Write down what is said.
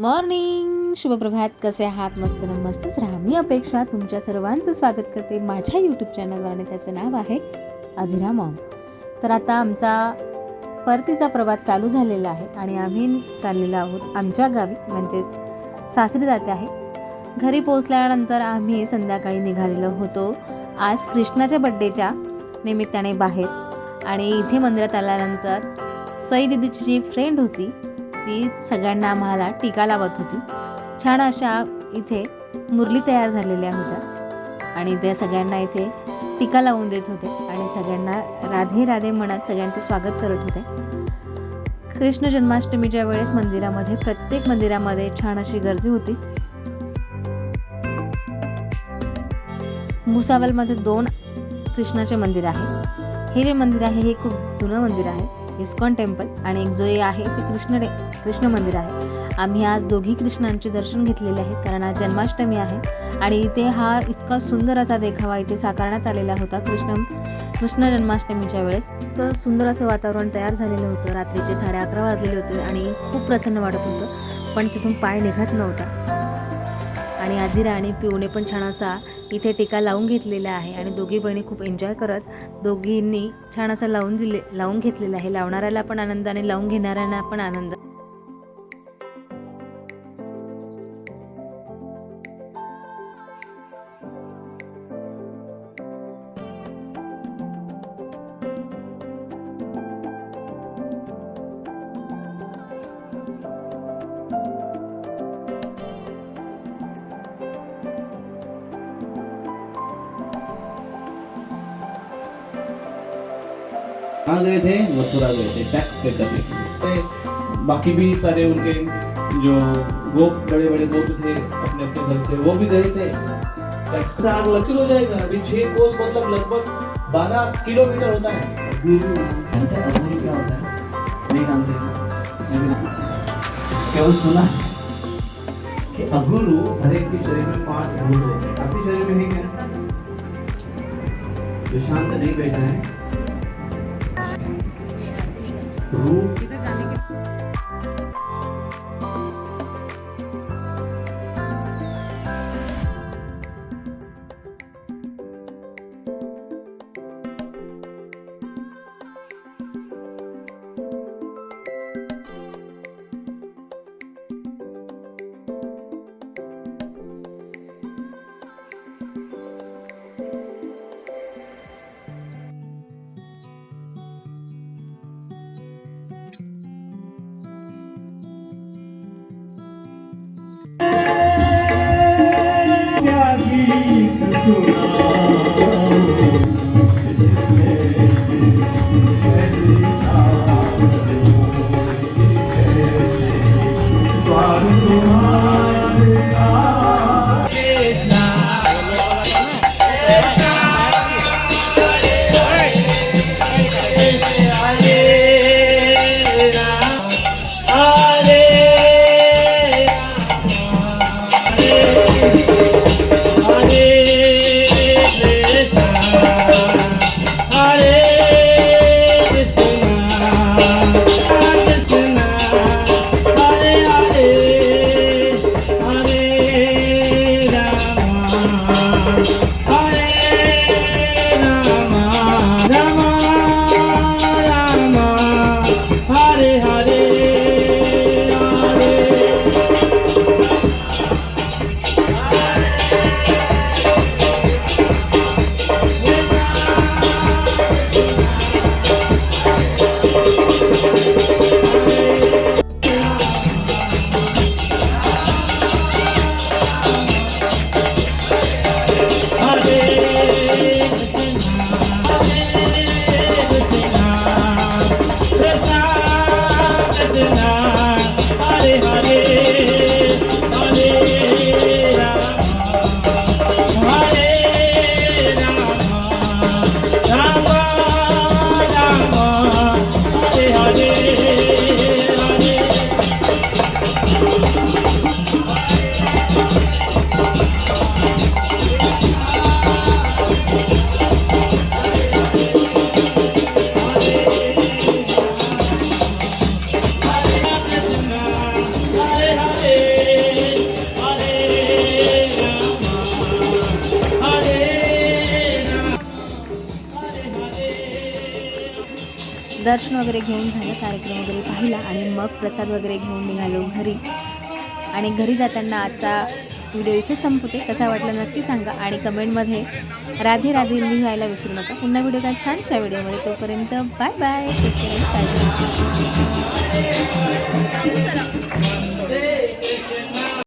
Morning. शुभप्रभात. कसे आहात? मस्त ना मस्तच राहा. मी अपेक्षा तुमच्या सर्वांचं स्वागत करते माझ्या यूट्यूब चॅनलवर आणि त्याचं नाव आहे अधिरा मॉम. तर आता आमचा परतीचा प्रवास चालू झालेला आहे आणि आम्ही चाललेलो आहोत आमच्या गावी म्हणजेच सासरी जाते आहे. घरी पोचल्यानंतर आम्ही संध्याकाळी निघालेलो होतो. आज कृष्णाच्या बड्डेच्या निमित्ताने बाहेर आणि इथे मंदिरात आल्यानंतर सई दिदीची जी फ्रेंड होती ती सगळ्यांना आम्हाला टीका लावत होती. छान अशा इथे मुरली तयार झालेल्या होत्या. आणि त्या सगळ्यांना इथे टीका लावून देत होते आणि सगळ्यांना राधे राधे म्हणत सगळ्यांचे स्वागत करत होते. कृष्ण जन्माष्टमीच्या वेळेस मंदिरामध्ये प्रत्येक मंदिरामध्ये छान अशी गर्दी होती. भुसावलमध्ये दोन कृष्णाचे मंदिर आहे. हे जे मंदिर आहे हे खूप जुनं मंदिर आहे. इस्कॉन टेम्पल आणि एक जो हे आहे ते कृष्ण कृष्ण मंदिर आहे. आम्ही आज दोघी कृष्णांचे दर्शन घेतलेले आहेत कारण आज जन्माष्टमी आहे आणि इथे हा इतका सुंदर असा देखावा इथे साकारण्यात आलेला होता कृष्ण कृष्ण जन्माष्टमीच्या वेळेस. इतकं सुंदर असं वातावरण तयार झालेलं होतं. रात्रीचे साडे अकरा वाजलेले होते आणि खूप प्रसन्न वाटत होतं पण तिथून पाय निघत नव्हता. आणि आदिरा आणि पिऊने पण छान असा इथे टीका लावून घेतलेला आहे आणि दोघी बहिणी खूप एन्जॉय करत दोघींनी छान असं लावून दिले लावून घेतलेलं आहे. लावणाऱ्याला पण आनंद आणि लावून घेणाऱ्यांना पण आनंद. कहाँ गए थे? मथुरा गए थे। Tax pay. करने के लिए बाकी भी सारे उनके जो गोप बड़े बड़े गोप थे अपने अपने घर से वो भी गए थे। आग लकीर हो जाएगा। अभी छह कोस मतलब लगभग बारह किलोमीटर होता है। हैं? क्या होता है? नहीं जानते केवल सुना कि अघुरु हर एक के शरीर में पाँच होते हैं। आपके शरीर में है क्या? जो शांत नहीं बैठा है। रूप you. दर्शन वगैरे घेऊन झालं कार्यक्रम वगैरे पाहिला आणि मग प्रसाद वगैरे घेऊन निघालो घरी. आणि घरी जाताना आजचा व्हिडिओ इथे संपते कसा वाटला नक्की सांगा आणि कमेंटमध्ये राधे राधे लिहायला विसरू नका. पुन्हा व्हिडिओ का छानशा व्हिडिओमध्ये. तोपर्यंत बाय बाय